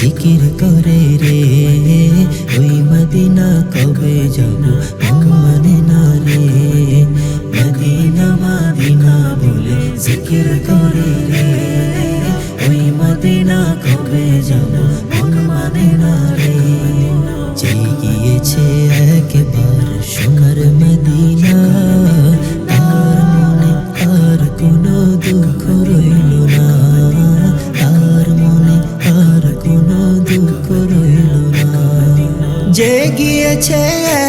জিকির করে রে। ওই মদিনা কবে যাব মন না রে। মদিনা মদিনা বলে জিকির করে রে। ওই মদিনা কবে যাব মন না রে। যে গিয়েছে যে গিয়েছে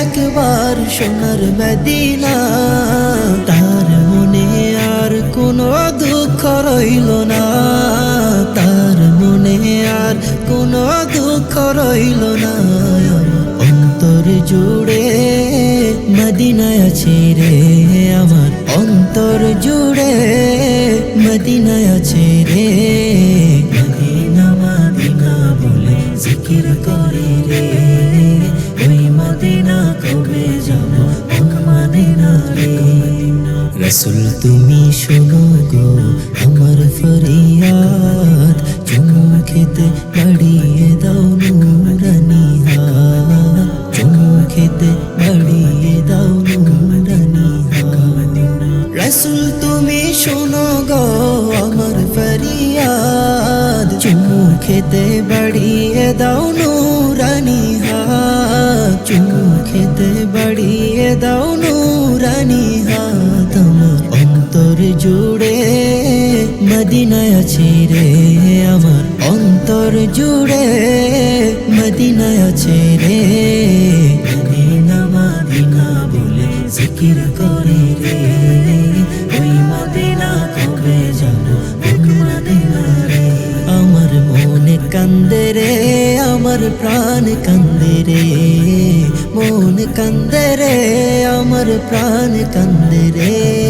একবার সোনার মদিনা। তার মনে আর কোনো দুঃখ রইল না। তার মনে আর কোনো দুঃখ রইল না। অন্তর জুড়ে মদিনায় আছে রে আমার। অন্তর জুড়ে মদিনায় আছে রে। মদিনা মদিনা বলে জিকির করে রে। রসুল তুমি শোনো গো, আমার ফরিয়াদ। চুমু খেতে বাড়িয়ে দাও নুরানি হাত চুমু খেতে বাড়িয়ে দাও নুরানি হাত রসুল তুমি শোনো গো, আমার ফরিয়াদ। চুমু খেতে বাড়িয়ে দাও নুরানি হাত। চুমু খেতে বাড়িয়ে দাও নুরানি হাত। আমার অন্তর জুড়ে মদিনায় আছে রে আমার। অন্তর জুড়ে মদিনায় আছে রে। মদিনা মদিনা বলে জিকির করে রে। আমার প্রাণ কান্দে রে মন কান্দে রে আমার প্রাণ কান্দে রে